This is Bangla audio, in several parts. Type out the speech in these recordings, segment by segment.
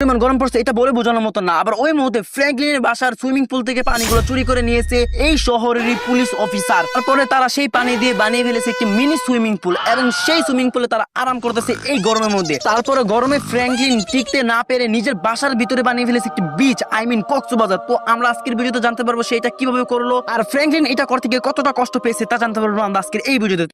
গরম পড়ছে, এটা বলে বোঝানোর মতো না। আবার ওই মুহূর্তে ফ্র্যাঙ্কলিনের বাসার সুইমিং পুল থেকে পানিগুলো চুরি করে নিয়েছে এই শহরেরই পুলিশ অফিসার। তারপরে তারা সেই পানি দিয়ে বানিয়ে ফেলেছে একটি মিনি সুইমিং পুল এবং সেই সুইমিং পুলে তারা আরাম করতেছে এই গরমের মধ্যে। তারপরে গরমে ফ্র্যাঙ্কলিন টিকতে না পেরে নিজের বাসার ভিতরে বানিয়ে ফেলেছে একটি বিচ আই মিন কক্সবাজার। তো আমরা আজকের ভিডিওতে জানতে পারব সেটা কীভাবে করল, আর ফ্র্যাঙ্কলিন এটা করতে গিয়ে কতটা কষ্ট পেয়েছে তা জানতে পারব আমরা আজকের এই ভিডিওতে।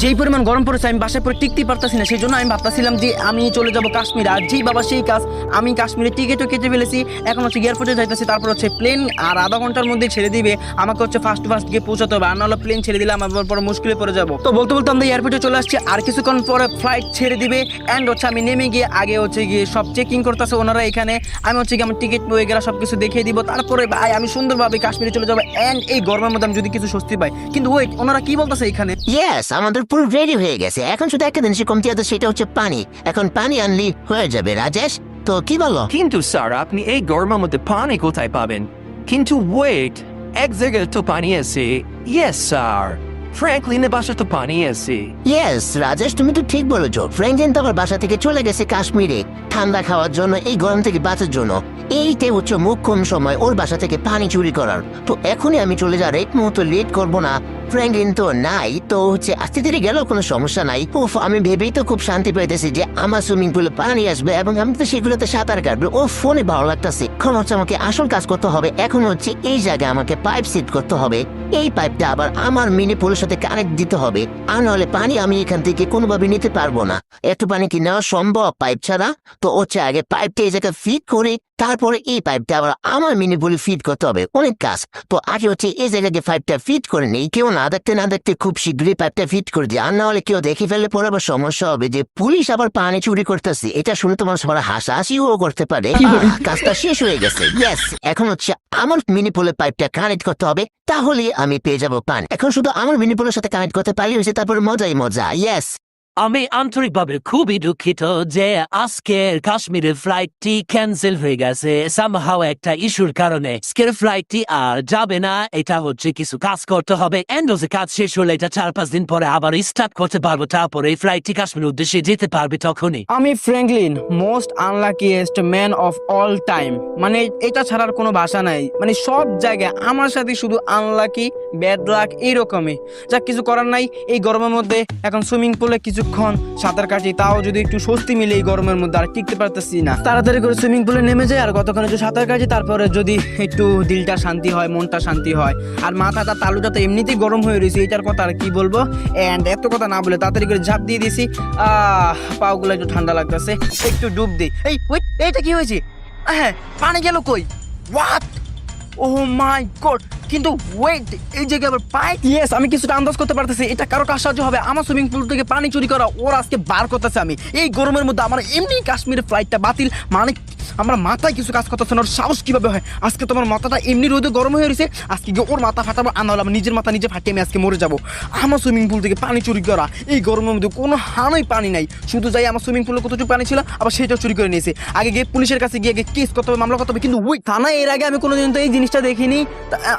যেই পরিমাণ গরম পড়েছে, আমি বাসায় পরে টিকতে পারতাছি না। সেই জন্য আমি ভাবতেছিলাম যে আমি চলে যাব কাশ্মীর। আর যেই বাবা সেই কাজ, আমি কাশ্মীরে টিকিটও কেটে ফেলেছি। এখন হচ্ছে এয়ারপোর্টে যাইতেছি, তারপর হচ্ছে প্লেন আর আধা ঘণ্টার মধ্যে ছেড়ে দিবে। আমাকে হচ্ছে ফার্স্ট ফার্স্ট গিয়ে পৌঁছাতে হবে। আর নাহলে প্লেন ছেড়ে দিলে আমার পরে মুশকিলে পড়ে যাব। তো বলতে বলতে আমরা এয়ারপোর্টে চলে আসছি। আর কিছুক্ষণ পরে ফ্লাইট ছেড়ে দিবে। অ্যান্ড হচ্ছে আমি নেমে গিয়ে আগে হচ্ছে গিয়ে সব চেকিং করতেছে ওনারা এখানে। আমি হচ্ছে গিয়ে আমার টিকিট বইগেরা সব কিছু দেখিয়ে দিব। তারপরে ভাই, আমি সুন্দরভাবে কাশ্মীরে চলে যাব। অ্যান্ড এই গরমের মধ্যে আমি যদি কিছু স্বস্তি পাই। কিন্তু ওয়েট ওনারা কি বলতেছে এখানে? ইয়েস আমাদের পুরো রেডি হয়ে গেছে। এখন শুধু একটা জিনিস কমতি আছে সেটা হচ্ছে পানি। এখন পানি আনলি হয়ে যাবে রাজেশ। তো কি বলো? কিন্তু স্যার আপনি এই গরমের মধ্যে পানি কোথায় পাবেন? কিন্তু ওয়েট এক জায়গায় তো পানি আছে। ইয়েস স্যার ফ্র্যাঙ্কলিনের বাসা তো পানি আছে। ইয়েস রাজেশ তুমি তো ঠিক বলেছ। ফ্রেঞ্জেন তো আবার বাসা থেকে চলে গেছে কাশ্মীরে। ঠান্ডা খাওয়ার জন্য এই গরম থেকে বাঁচার জন্য। এইটাই হচ্ছে মুখ্যম সময় ওর বাসা থেকে পানি চুরি করার। তো এখনই আমি চলে যা রেট মুহূর্ত লেট করব না। ফ্র্যাঙ্কলিন তো নাই, তো হচ্ছে আস্তে ধীরে গেলেও কোনো সমস্যা নাই। উফ, আমি ভেবেই তো খুব শান্তি পাইতেছি যে আমার সুইমিং পুলে পানি আসবে এবং আমি তো সেগুলোতে সাঁতার কাটবো। ও ফোনে ভালো লাগতেছে। এখন হচ্ছে আমাকে আসল কাজ করতে হবে। এখন হচ্ছে এই জায়গায় আমাকে পাইপ সেট করতে হবে। এই পাইপটা আবার আমার মিনি পুলের সাথে কানেক্ট দিতে হবে। আর নাহলে পানি আমি এখান থেকে কোনোভাবে নিতে পারব না। একটু পানি কি নেওয়া সম্ভব পাইপ ছাড়া? তো হচ্ছে আগে পাইপটা এই জায়গায় ফিট করে তারপরে এই পাইপটা আবার আমার মিনি পুলে ফিট করতে হবে। অনেক কাজ। তো আগে হচ্ছে এই জায়গায় পাইপটা ফিট করে নেই কেউ না দেখতে না দেখতে খুব শীঘ্রই পাইপটা ফিট করে দিই আর না হলে কেউ দেখে ফেললে পরে আবার সমস্যা হবে যে পুলিশ আবার পানি চুরি করতেছে। এটা শুনে তোমার সবার হাসাহাসিও করতে পারে। কাজটা শেষ হয়ে গেছে। ইয়েস এখন হচ্ছে আমার মিনি পুলের পাইপটা কানেক্ট করতে হবে তাহলে আমি পেয়ে যাব পান। এখন শুধু আমার মিনি পুলের সাথে কানেক্ট করতে পারলে হয়েছে তারপর মজাই মজা। ইয়েস আমি আন্তরিকভাবে খুবই দুঃখিত যে আজকের কাশ্মীরের ফ্লাইটটি ক্যান্সেল হয়ে গেছে। সামহাও একটা ইস্যুর কারণে আজকের ফ্লাইটটি আর যাবে না। এটা হচ্ছে কিছু কাজ করতে হবে। এন্ডোজে কাজ শেষ হলে এটা চার পাঁচ দিন পরে আবার স্টার্ট করতে পারব। তারপরে এই ফ্লাইটটি কাশ্মীর উদ্দেশ্যে যেতে পারবে তখনই। আমি Franklin most unluckiest man of all time মানে এটা ছাড়ার কোনো ভাষা নাই। মানে সব জায়গায় আমার সাথে শুধু আনলাকি ব্যাড লাক এইরকমই। যা কিছু করার নাই। এই গরমের মধ্যে এখন সুইমিং পুলে কিছুক্ষণ সাঁতার কাটি তাও যদি একটু স্বস্তি মিলে এই গরমের মধ্যে আর টিকতে পারতেছি না। তাড়াতাড়ি করে সুইমিং পুলে নেমে যাই, আর কতক্ষণ একটু সাঁতার কাটি তারপরে যদি একটু দিলটা শান্তি হয়, মনটা শান্তি হয়। আর মাথাটা, তালুটা তো এমনিতেই গরম হয়ে রয়েছে এটার কথা আর কি বলব? অ্যান্ড এত কথা না বলে তাড়াতাড়ি করে ঝাঁপ দিয়ে দিছি। পাগুলো একটু ঠান্ডা লাগতেছে, একটু ডুব দিই। এই ওয়েট এইটা কি হয়েছে? হ্যাঁ পানি গেল কই? হোয়াট ও মাই গড কিন্তু ওয়েট এই জায়গায় আবার পাইপ ইয়েস আমি কিছুটা আন্দাজ করতে পারতেছি। এটা কারও কাজ সাহায্য হবে। আমার সুইমিং পুল থেকে পানি চুরি করা ওর আজকে বার করতেছে আমি। এই গরমের মধ্যে আমার এমনি কাশ্মীরের ফ্লাইটটা বাতিল। মানে আমার মাথায় কিছু কাজ করতেছে না। ওর সাহস কীভাবে হয়? আজকে তোমার মাথাটা এমনি রোদে গরম হয়ে রয়েছে। আজকে গিয়ে ওর মাথা ফাটাবো। আর নাহলে আমার নিজের মাথা নিজে ফাটিয়ে আমি আজকে মরে যাব। আমার সুইমিং পুল থেকে পানি চুরি করা। এই গরমের মধ্যে কোনো হানই পানি নাই। শুধু যাই আমার সুইমিং পুলে কতটুকু পানি ছিল, আবার সেটাও চুরি করে নিয়েছে। আগে গিয়ে পুলিশের কাছে গিয়ে কেস করতে হবে, মামলা করতে হবে। কিন্তু ওই থানায় এর আগে আমি কোনোদিন তো এই জিনিসটা দেখিনি।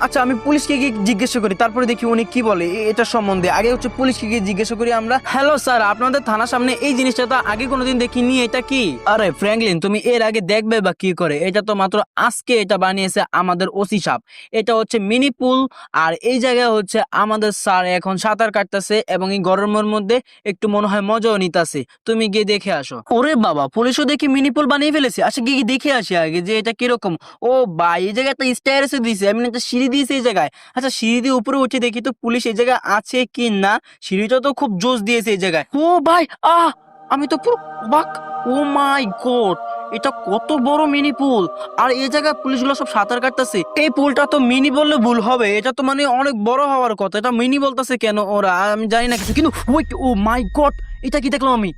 আচ্ছা আমি পুলিশকে গিয়ে জিজ্ঞাসা করি, তারপরে দেখি উনি কি বলে এটা সম্বন্ধে। আগে হচ্ছে পুলিশকে গিয়ে জিজ্ঞাসা করি আমরা, হ্যালো স্যার, আপনাদের থানার সামনে এই জিনিসটা তো আগে কোনোদিন দেখিনি, এটা কি? আরে ফ্র্যাঙ্কলিন, তুমি এর আগে দেখবে বা কি করে? এটা তো মাত্র আজকে এটা বানিয়েছে আমাদের ওসি সাপ। এটা হচ্ছে মিনি পুল, আর এই জায়গায় হচ্ছে আমাদের স্যার এখন সাঁতার কাটতেছে এবং এই গরমের মধ্যে একটু মনে হয় মজাও নিতেছে। তুমি গিয়ে দেখে আসো। ওরে বাবা, পুলিশও দেখি মিনি পুল বানিয়ে ফেলেছে? আচ্ছা গিয়ে দেখে আসি আগে যে এটা কীরকম? ও বা এই জায়গায় একটা স্ট্যারেসে দিয়েছে আমি একটা সিঁড়ি দিয়েছে এই জায়গায়। আচ্ছা সিঁড়ি দিয়ে উপরে উঠে দেখি তো পুলিশ এই জায়গায় আছে কি না? সিঁড়িটা তো খুব জোস দিয়েছে এই জায়গায়। ও ভাই, আহ! আমি তো পুরো অবাক। Oh my god! এটা কত বড় মিনি পুল। আর এই জায়গায় পুলিশগুলো সব সাঁতার কাটতেছে। এই পুলটা তো মিনি বললে ভুল হবে। এটা তো মানে অনেক বড় হওয়ার কথা। এটা মিনি বলতেছে কেন ওরা? আমি জানি না কিছু। কিন্তু ও মাই গড এটা কি দেখলাম আমি?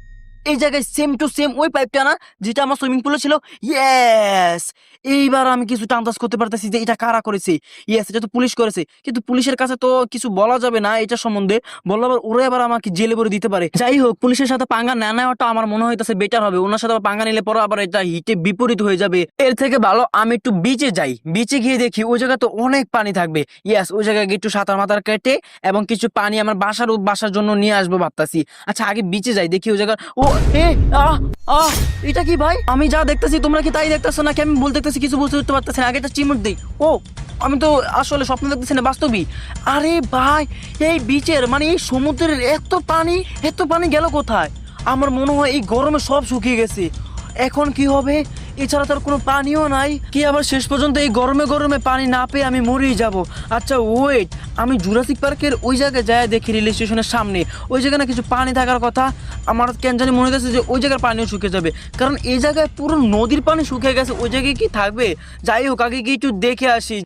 এই জায়গায় সেম টু সেম ওই পাইপটা না, যেটা আমার সুইমিং পুলে ছিল। ইয়েস এইবার আমি কিছুটা আন্দাজ করতে পারতেছি যে এটা কারা করেছে। ইয়েস এটা তো পুলিশ করেছে। কিন্তু পুলিশের কাছে তো কিছু বলা যাবে না এটা সম্বন্ধে। বললে আবার ওরা আবার আমাকে জেলে ভরে দিতে পারে। যাই হোক, পুলিশের সাথে পাঙ্গা না নেওয়াটা আমার মনে হইতেছে বেটার হবে। ওনার সাথে পাঙ্গা নিলে পরে আবার এটা হিটে বিপরীত হয়ে যাবে। এর থেকে ভালো আমি একটু বিচে যাই। বিচে গিয়ে দেখি ওই জায়গায় তো অনেক পানি থাকবে। ইয়েস ওই জায়গায় গিয়ে একটু সাঁতার মাতার কেটে এবং কিছু পানি আমার বাসার বাসার জন্য নিয়ে আসব ভাবতাছি। আচ্ছা আগে বিচে যাই, দেখি ওই জায়গায় ও এটা কি ভাই? আমি যা দেখতেছি, তোমরা কি তাই দেখতেছো? নাকি আমি দেখতেছি, কিছু বুঝতে উঠতে পারতেছি না? আগে একটা চিমুট দিই। ও, আমি তো আসলে স্বপ্ন দেখতেছি না, বাস্তবই। আরে ভাই, এই বিচের মানে এই সমুদ্রের এত পানি এত পানি গেল কোথায়? আমার মনে হয় এই গরমে সব শুকিয়ে গেছে। এখন কি হবে? এছাড়া তার কোনো পানিও নাই। কি আবার শেষ পর্যন্ত এই গরমে গরমে পানি না পেয়ে আমি মরেই যাব? আচ্ছা ওয়েট আমি জুরাসিক পার্কের ওই জায়গায় যায় দেখি রেল স্টেশনের সামনে। ওই জায়গায় না কিছু পানি থাকার কথা। আমার কেন জানি মনে গেছে যে ওই জায়গার পানিও শুকিয়ে যাবে। কারণ এই জায়গায় পুরো নদীর পানি শুকিয়ে গেছে। ওই জায়গায় কি থাকবে? যাই হোক, আগে গিয়ে একটু দেখে আসি।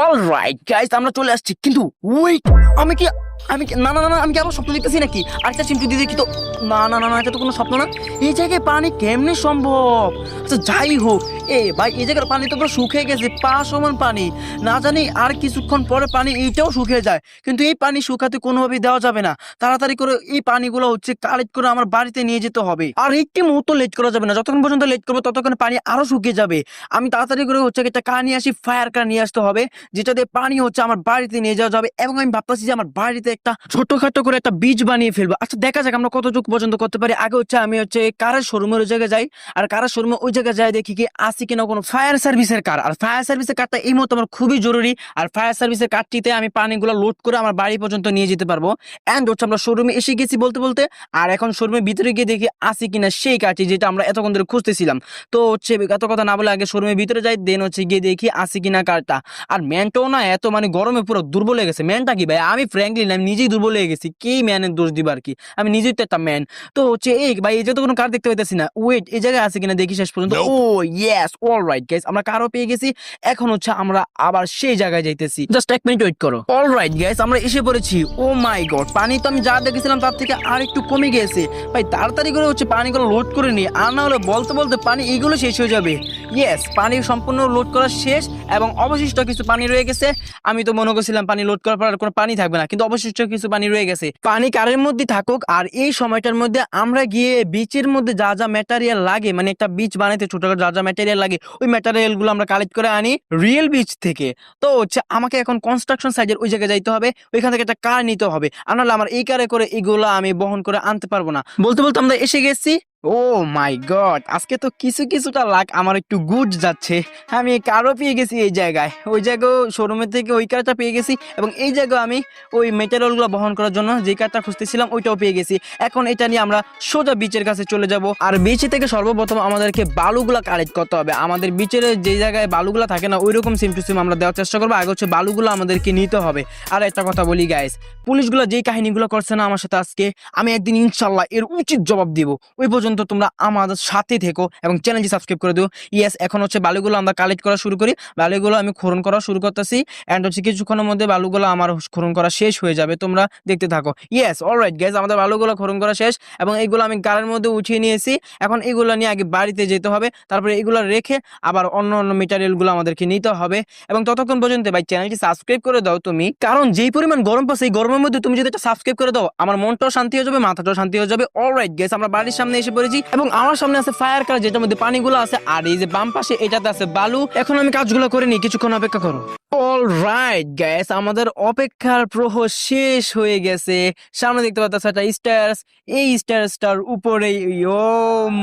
অল রাইট গাইস আমরা চলে আসছি। কিন্তু ওয়েট আমি কি আমি কি না না না আমি কি আবার স্বপ্ন দেখতেছি নাকি? আরেকটা চিমটু দিয়ে দেখি তো। না না না না, এটা তো কোনো স্বপ্ন না। এই জায়গায় পানি কেমনে সম্ভব? আচ্ছা যাই হোক। এ ভাই, এই জায়গার পানি তো পুরো শুকিয়ে গেছে, পা সমান পানি। না জানি আর কিছুক্ষণ পরে পানি এইটাও শুকিয়ে যায়, কিন্তু এই পানি শুকাতে কোনোভাবেই দেওয়া যাবে না। তাড়াতাড়ি করে এই পানিগুলো হচ্ছে কালেক্ট করে আমার বাড়িতে নিয়ে যেতে হবে। আর একটি মুহূর্ত লেট করা যাবে না, যতক্ষণ পর্যন্ত লেট করব, ততক্ষণ পানি আরও শুকিয়ে যাবে। আমি তাড়াতাড়ি করে হচ্ছে একটা কার নিয়ে আসি ফায়ার কার নিয়ে আসতে হবে, যেটা দিয়ে পানি হচ্ছে আমার বাড়িতে নিয়ে যাওয়া যাবে, এবং আমি ভাবতেছি যে আমার বাড়িতে একটা ছোটখাটো করে একটা বীজ বানিয়ে ফেলব। আচ্ছা দেখা যাক আমরা কতটুকু পর্যন্ত করতে পারি। আগে হচ্ছে আমি হচ্ছে কারের শোরুমের ওই জায়গায় যাই, আর কারের শোরুমে ওই জায়গায় যাই দেখি কি আছে কিনা কোনো ফায়ার সার্ভিসের কার আর ফায়ার সার্ভিসের কারটা এই মুহূর্তে আমার খুবই জরুরি, আর ফায়ার সার্ভিসের কারটিতে আমি পানিগুলো লোড করে আমার বাড়ি পর্যন্ত নিয়ে যেতে পারব। অ্যান্ড হচ্ছে আমরা শোরুমে এসে গেছি বলতে বলতে, আর এখন শোরুমের ভিতরে গিয়ে দেখি আছে কিনা সেই কারটি যেটা আমরা এতক্ষণ ধরে খুঁজতেছিলাম। তো হচ্ছে এত কথা না বলে আগে শোরুমের ভিতরে যাই দেন হচ্ছে গিয়ে দেখি আছে কিনা কারটা আর ম্যানটাও না এত মানে গরমে পুরো দুর্বল হয়ে গেছে। ম্যানটা কি ভাই? আমি ফ্র্যাঙ্কলি আমি নিজেই দুর্বল হয়ে গেছি কি ম্যানের দোষ দিব আর কি? আমি নিজেই তো একটা ম্যান। তো হচ্ছে এই ভাই এই যে তো কোনো কার দেখতে পাইতেছি না ওয়েট এই জায়গায় আছে কিনা দেখি শেষ পর্যন্ত। Oh yes all right guys আমরা কারও পেয়ে গেছি এখন হচ্ছে আমরা আবার সেই জায়গায় যাইতেছি। জাস্ট এক মিনিট ওয়েট করো। অল রাইট গাইস আমরা এসে পড়েছি ও মাই গড পানি তো আমি যা দেখেছিলাম তার থেকে আর একটু কমে গেছে। ভাই তাড়াতাড়ি করে হচ্ছে পানিগুলো লোড করে নি আর না হলে বলতে বলতে পানি এইগুলো শেষ হয়ে যাবে। ইয়েস পানি সম্পূর্ণ লোড করা শেষ এবং অবশিষ্ট কিছু পানি রয়ে গেছে। আমি তো মনে করছিলাম পানি লোড করার পর আর কোনো পানি থাকবে না কিন্তু অবশিষ্ট কিছু পানি রয়ে গেছে। পানি কারের মধ্যে থাকুক আর এই সময়টার মধ্যে আমরা গিয়ে বিচের মধ্যে যা যা ম্যাটারিয়াল লাগে মানে একটা বিচ বানাইতে ছোট যা যা ম্যাটেরিয়াল লাগে, ওই ম্যাটারিয়ালগুলো আমরা কালেক্ট করে আনি রিয়েল বিচ থেকে। তো হচ্ছে আমাকে এখন কনস্ট্রাকশন সাইজের ওই জায়গায় যাইতে হবে, ওইখান থেকে একটা কার নিতে হবে। আর নাহলে আমার এই কারে করে এগুলো আমি বহন করে আনতে পারব না। বলতে বলতে আমরা এসে গেছি। ও মাই গড আজকে তো কিছু কিছুটা লাগ আমার একটু গুড যাচ্ছে। আমি কারও পেয়ে গেছি এই জায়গায়। ওই জায়গায় শোরুমের থেকে ওই কারটা পেয়ে গেছি এবং এই জায়গায় আমি ওই মেটেরিয়ালগুলো বহন করার জন্য যে কারটা খুঁজতেছিলাম, ওইটাও পেয়ে গেছি। এখন এটা নিয়ে আমরা সোজা বিচের কাছে চলে যাব। আর বিচ থেকে সর্বপ্রথম আমাদেরকে বালুগুলা কালেক্ট করতে হবে। আমাদের বিচের যে জায়গায় বালুগুলা থাকে না ওই রকম সিম টু সিম আমরা দেওয়ার চেষ্টা করব। আগে হচ্ছে বালুগুলো আমাদেরকে নিতে হবে। আর একটা কথা বলি গাইস পুলিশগুলো যেই কাহিনীগুলো করছে না আমার সাথে আজকে, আমি একদিন ইনশাল্লাহ এর উচিত জবাব দিব। ওই পর্যন্ত তোমরা আমাদের সাথে থেকো এবং চ্যানেলটি সাবস্ক্রাইব করে দিও। ইয়েস এখন হচ্ছে বালুগুলো আমরা কালেক্ট করা শুরু করি। বালুগুলো আমি খনন করা শুরু করতেছি। অ্যান্ড হচ্ছে কিছুক্ষণের মধ্যে বালুগুলো আমার খনন করা শেষ হয়ে যাবে। তোমরা দেখতে থাকো। ইয়েস অলরাইট গ্যাস আমাদের বালুগুলো খনন করা শেষ এবং এইগুলো আমি গাড়ির মধ্যে উঠিয়ে নিয়েছি। এখন এগুলো নিয়ে আগে বাড়িতে যেতে হবে। তারপরে এগুলো রেখে আবার অন্য অন্য মেটেরিয়ালগুলো আমাদেরকে নিতে হবে। এবং ততক্ষণ পর্যন্ত ভাই, চ্যানেলটি সাবস্ক্রাইব করে দাও তুমি। কারণ যেই পরিমাণ গরম পাচ্ছে এই গরমের মধ্যে তুমি যদি এটা সাবস্ক্রাইব করে দাও, আমার মনটাও শান্তি হয়ে যাবে, মাথাটাও শান্তি হয়ে যাবে। অলরাইট গ্যাস আমরা বাড়ির সামনে এসে পড়েছি এবং আমার সামনে আছে ফায়ার কার যেটার মধ্যে পানিগুলো আছে, আর এই যে বাম পাশে এটাতে আছে বালু। এখন আমি কাজগুলো করে নিই, কিছুক্ষণ অপেক্ষা করো। অল রাইট আমাদের অপেক্ষার প্রহর শেষ হয়ে গেছে। সামনে দেখতে পাচ্ছ একটা স্টার্স এই স্টার্সটার উপরে ও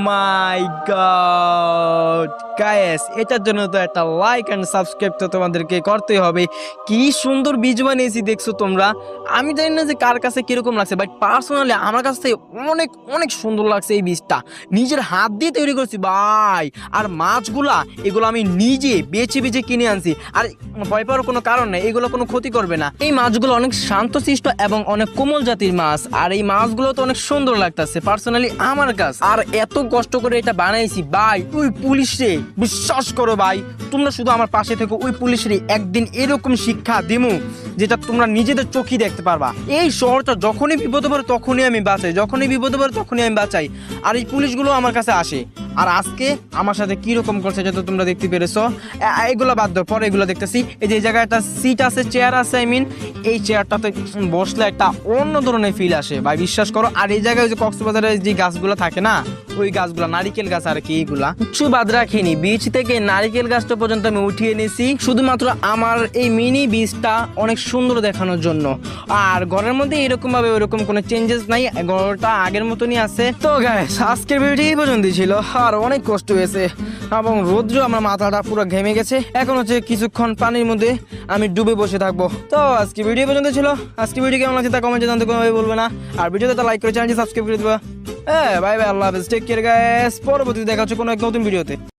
মাই গড এটার জন্য তো একটা লাইক এন্ড সাবস্ক্রাইব তো তোমাদেরকে করতে হবে। কি সুন্দর বীজ বানিয়েছি, দেখছ তোমরা? আমি জানি না যে কার কাছে কীরকম লাগছে বাট পার্সোনালি আমার কাছে অনেক অনেক সুন্দর লাগছে এই বীজটা নিজের হাত দিয়ে তৈরি করছি, ভাই। আর মাছগুলা, এগুলো আমি নিজে বেছে বেছে কিনে আনছি। আর ভয় পাওয়ার কোনো কারণ নেই, এগুলো কোনো ক্ষতি করবে না। এই মাছগুলো অনেক শান্তশিষ্ট এবং অনেক কোমল জাতির মাছ। আর এই মাছগুলো তো অনেক সুন্দর লাগতেছে পার্সোনালি আমার কাছে। আর এত কষ্ট করে এটা বানাইছি, ভাই, ওই পুলিশে। বিশ্বাস করো, ভাই, তোমরা শুধু আমার পাশে থেকে, ওই পুলিশেরই একদিন এরকম শিক্ষা দিমু, যেটা তোমরা নিজেদের চোখই দেখতে পারবা। এই শহরটা যখনই বিপদে পড়ে, তখনই আমি বাঁচাই, যখনই বিপদে পড়ে, তখনই আমি বাঁচাই। আর এই পুলিশগুলো আমার কাছে আসে। আর আজকে আমার সাথে কি রকম করছে যেটা তোমরা দেখতে পেরেছ। এগুলো বাদ দাও, পরে এগুলো দেখতেছি। এই যে জায়গায় একটা সিট আছে চেয়ার আছে আই মিন এই চেয়ারটাতে বসলে একটা অন্য ধরনের ফিল আসে, ভাই, বিশ্বাস করো। আর এই জায়গায় যে কক্সবাজারে যে গাছগুলো থাকে না, ওই গাছগুলো, নারিকেল গাছ আর কি এইগুলা কিছু বাদ রাখিনি। বীজ থেকে নারিকেল গাছটা পর্যন্ত আমি উঠিয়ে নিয়েছি শুধুমাত্র আমার এই মিনি বীজটা অনেক সুন্দর দেখানোর জন্য। আর ঘরের মধ্যে এরকম ভাবে ওইরকম কোনো চেঞ্জেস নাই, ঘরটা আগের মতনই আছে। তো গাইস আজকের ভিডিওটি এই পর্যন্তই ছিল। আর অনেক কষ্ট হয়েছে এবং রোদ্র আমার মাথাটা পুরো ঘেমে গেছে। এখন হচ্ছে কিছুক্ষণ পানির মধ্যে আমি ডুবে বসে থাকব। তো আজকে ভিডিও পর্যন্ত ছিল। আজকে ভিডিও কেমন লাগছে তা কমেন্টে জানতে কোনোভাবে বলবে না। আর ভিডিওতে লাইক করে চ্যানেলটি সাবস্ক্রাইব করে দেবা। হ্যাঁ বাই বাই আল্লাহ হাফেজ। টেক কেয়ার গাইস পরবর্তীতে দেখা হচ্ছে কোনো এক নতুন ভিডিওতে।